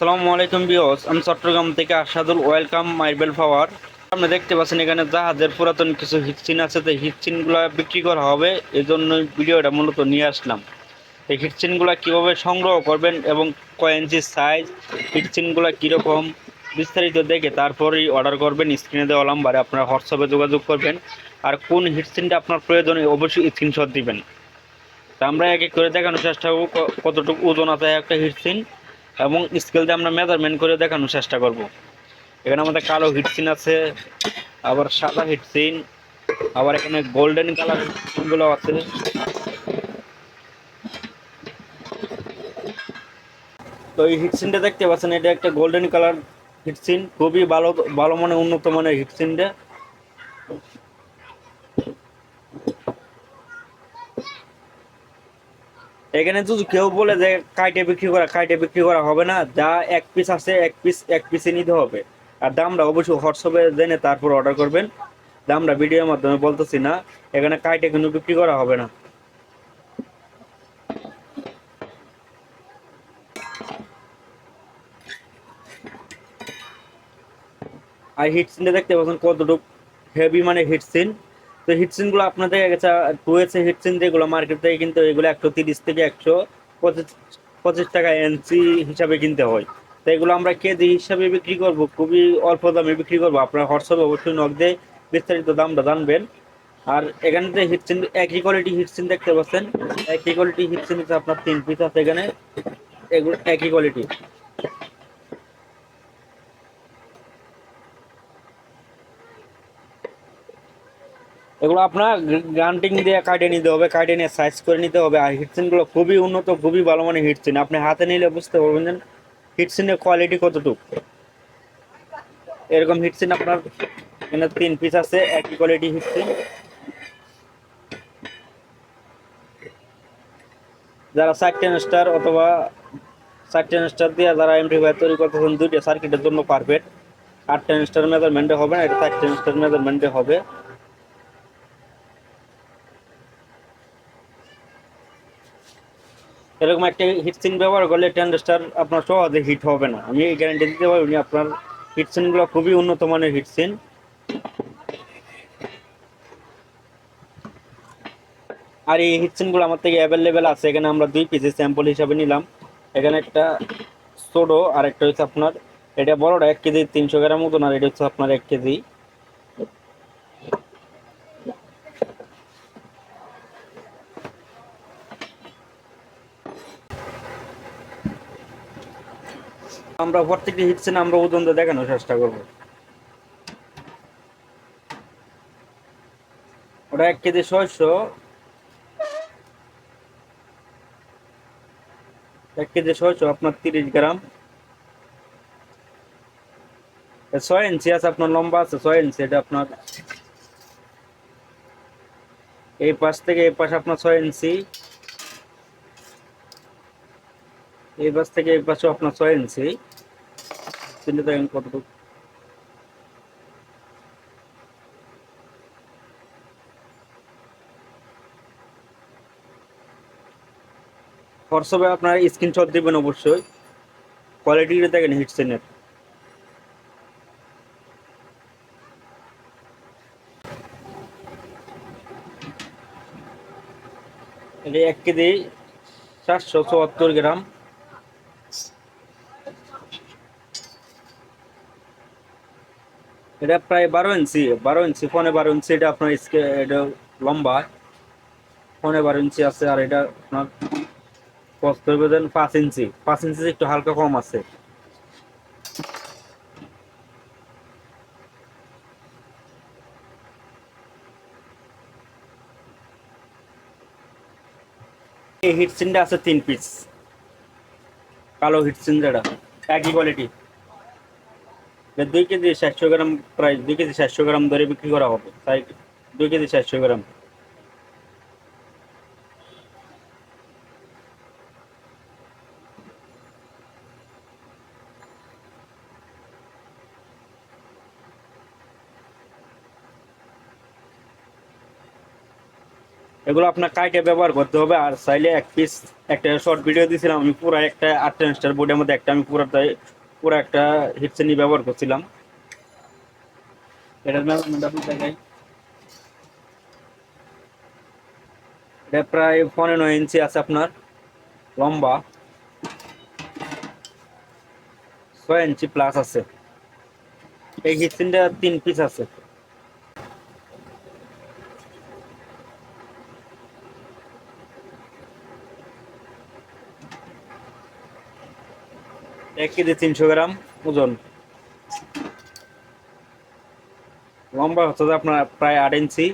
আসসালামু আলাইকুম বিয়স আমি চট্টগ্রাম থেকে আসাদুল ওয়েলকাম মাইবেল পাওয়ার। আপনি দেখতে পাচ্ছেন এখানে জাহাজের পুরাতন কিছু হিটচিন আছে, তো হিটচিনগুলো বিক্রি করা হবে এই জন্য ভিডিওটা মূলত নিয়ে আসলাম। এই হিটচিনগুলো কীভাবে সংগ্রহ করবেন এবং কয় ইঞ্চি সাইজ হিটচিনগুলো কীরকম, বিস্তারিত দেখে তারপরেই অর্ডার করবেন স্ক্রিনে দেওয়া নাম্বারে আপনারা হোয়াটসঅ্যাপে যোগাযোগ করবেন, আর কোন হিটচিনটা আপনার প্রয়োজনে অবশ্যই স্ক্রিনশট দিবেন। তা আমরা এক এক করে দেখানোর চেষ্টা করব কতটুকু ওজন আছে একটা হিটচিন এবং স্কেল দিয়ে আমরা মেজারমেন্ট করে দেখানোর চেষ্টা করব। এখানে আমাদের কালো হিটসিন আছে, আবার সাদা হিটসিন আবার এখানে গোল্ডেন কালার হিটসিনগুলো আছে। তো এই হিটসিনটা দেখতে পাচ্ছেন, এটা একটা গোল্ডেন কালার হিটসিন খুবই ভালো ভালো মানে উন্নত মানের হিটসিনটা এখানে যদি কেউ বলে যে কাইটে বিক্রি করা, কাইটে বিক্রি করা হবে না, যা এক পিস আছে, এক পিস এক পিসে নিতে হবে। আর দামটা অবশ্যই হোয়াটসঅ্যাপে জেনে তারপর অর্ডার করবেন। দামটা ভিডিওর মাধ্যমে বলতেছি না, এখানে কাইটে কিন্তু বিক্রি করা হবে না। আর হিট হিটসিনটা দেখতে পাচ্ছেন কতটুকু হেভি মানে হিটসিন তো হিটসিনগুলো আপনাদের কাছে টুয়েছে হিটসিন যেগুলো মার্কেট থেকে কিন্তু এগুলো একশো তিরিশ থেকে একশো পঁচিশ পঁচিশ টাকা এনসি হিসাবে কিনতে হয়। তো এগুলো আমরা কেজি হিসাবে বিক্রি করব, খুবই অল্প দামে বিক্রি করব। আপনার হোয়াটসঅ্যাপে অবশ্যই নক দিয়ে বিস্তারিত দামটা জানবেন। আর এখানে যে হিটসিন একই কোয়ালিটি হিটসিন দেখতে পাচ্ছেন, একই কোয়ালিটি হিটসিন আপনার তিন পিস আছে এখানে। এগুলো একই কোয়ালিটি এগুলো আপনার গ্রান্টিং দিয়ে কাটে নিতে হবে, কাটে নিয়ে সাইজ করে নিতে হবে। আর হিটসিনগুলো খুবই উন্নত, খুবই ভালো মানের হিটসিন আপনি হাতে নিলে বুঝতে পারবেন যে হিটসিনের কোয়ালিটি কতটুকু। এরকম হিটসিন আপনার এখানে তিন পিস আছে, একই কোয়ালিটি হিটসিন যারা সার্টেন স্টার অথবা সার্টেন স্টার দিয়ে যারা এমপ্লিফায়ার তৈরি করতেছেন, দুইটা সার্কিটের জন্য পারফেক্ট আট টেন স্টার মেজারমেন্টে হবে না, এটা সার্টেন স্টার মেজারমেন্টে হবে। এরকম একটা হিটসিন ব্যবহার করলে টেন্ডাস্টার আপনার সহজে হিট হবে না। আমি এই গ্যারান্টি দিতে পারি আপনার হিটসিনগুলো খুবই উন্নত মানের হিটসিন আর এই হিটসিনগুলো আমার থেকে অ্যাভেলেবেল আছে, এখানে আমরা দুই পিসের স্যাম্পল হিসাবে নিলাম। এখানে একটা সোডো আর একটা হচ্ছে আপনার, এটা বড়টা এক কেজি তিনশো গ্রাম মতন, আর এটা হচ্ছে আপনার এক কেজি। আমরা প্রত্যেকটি হিটসিন আমরা দিয়ে দেখানোর চেষ্টা করব। ওটা এক কেজি ছয়শো। এক কেজি ছয়শো, আপনার তিরিশ গ্রাম। ছয় ইঞ্চি আছে, আপনার লম্বা আছে, ছয় ইঞ্চি, এটা আপনার এই পাশ থেকে এই পাশ আপনার ছয় ইঞ্চি। এই পাশ থেকে এই পাশে আপনার ছয় ইঞ্চি। চিনতে দেখেন কতটুকু হোয়াটসঅ্যাপে আপনার স্ক্রিনশট দিবেন অবশ্যই। কোয়ালিটিটা দেখেন হিটসেনের এটা এক কেজি চারশো চুয়াত্তর গ্রাম। এটা প্রায় বারো ইঞ্চি বারো ইঞ্চি ফোনে বারো ইঞ্চি, এটা আপনার স্কে এটা লম্বা। ফোনে বারো ইঞ্চি আছে, আর এটা আপনার কষ্ট হবে দেন পাঁচ ইঞ্চি। পাঁচ ইঞ্চি একটু হালকা কম আছে। এই হিটসিনটা আছে তিন পিস কালো হিট হিটসিন যেটা, একই কোয়ালিটি দুই কেজি সাতশো গ্রাম প্রায় দুই কেজি সাতশো গ্রাম ধরে বিক্রি করা হবে। তাই দুই কেজি সাতশো গ্রাম। এগুলো আপনার কাইটে ব্যবহার করতে হবে, আর চাইলে এক পিস একটা শর্ট ভিডিও দিয়েছিলাম আমি পুরো একটা আট স্টার বোর্ডের মধ্যে একটা আমি পুরোটাই পুরো একটা হিপসেনি ব্যবহার করছিলাম। এটার মেজারমেন্ট দেখাই। এটা প্রায় পনেরো ইঞ্চি আছে আপনার, লম্বা। ছয় ইঞ্চি প্লাস আছে। এই হিপসেনটা তিন পিস আছে। এক কেজি তিনশো গ্রাম ওজন। লম্বা হচ্ছে যে আপনার প্রায় আট ইঞ্চি।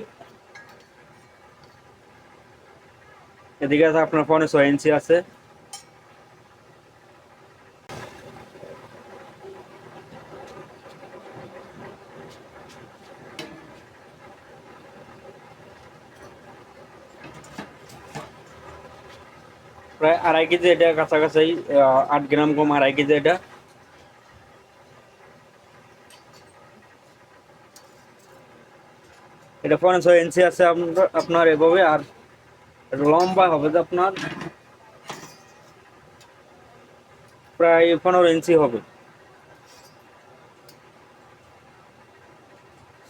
এদিকে আছে আপনার পনেরো ছয় ইঞ্চি আছে। প্রায় আড়াই কেজি এটা কাছাকাছি আট গ্রাম কম আড়াই কেজি এটা। এটা পনেরো ছয় ইঞ্চি আছে আপনার এভাবে, আর লম্বা হবে যে আপনার প্রায় পনেরো ইঞ্চি হবে।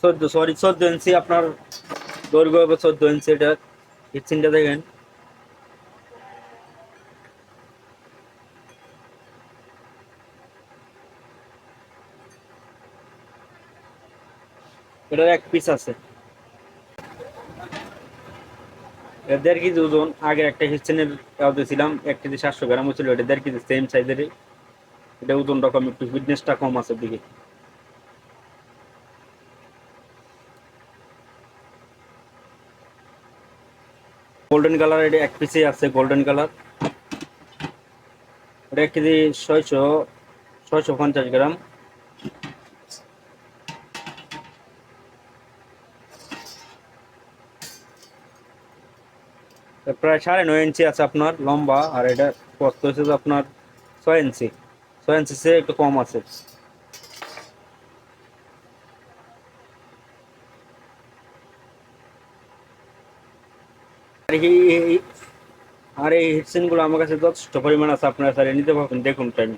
চোদ্দ সরি চোদ্দ ইঞ্চি আপনার দৈর্ঘ্য হবে চোদ্দ ইঞ্চি এটা। কিচেনটা দেখেন। এটার এক পিস আছে। দেড় কেজি ওজন আগে একটা হিস্টেনের দিয়েছিলাম, এক কেজি সাতশো গ্রাম ছিল এটা দেড় কেজি সেম সাইজেরই এটা ওজনটা কম, একটু ফিটনেসটা কম আছে দিকে গোল্ডেন কালার এটা এক পিসে আছে গোল্ডেন কালার এটা এক কেজি ছয়শো ছয়শো পঞ্চাশ গ্রাম। প্রায় সাড়ে নয় ইঞ্চি আছে আপনার লম্বা, আর এটা কষ্ট হচ্ছে আপনার ছয় ইঞ্চি। ছয় ইঞ্চি সে একটু কম আছে। আর এই- এই- আর এই হিটসিনগুলো আমার কাছে যথেষ্ট পরিমাণ আছে, আপনারা স্যার নিতে পারবেন, দেখুন টাইম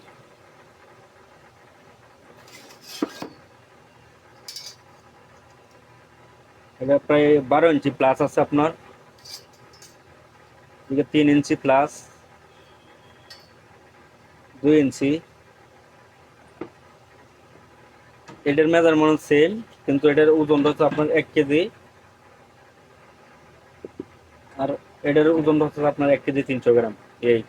এটা প্রায় বারো ইঞ্চি প্লাস আছে আপনার। এদিকে তিন ইঞ্চি প্লাস দুই ইঞ্চি। এটার মেজারমেন্ট সেম কিন্তু এটার ওজনটা হচ্ছে আপনার এক কেজি। আর এটার ওজনটা হচ্ছে আপনার এক কেজি তিনশো গ্রাম। এই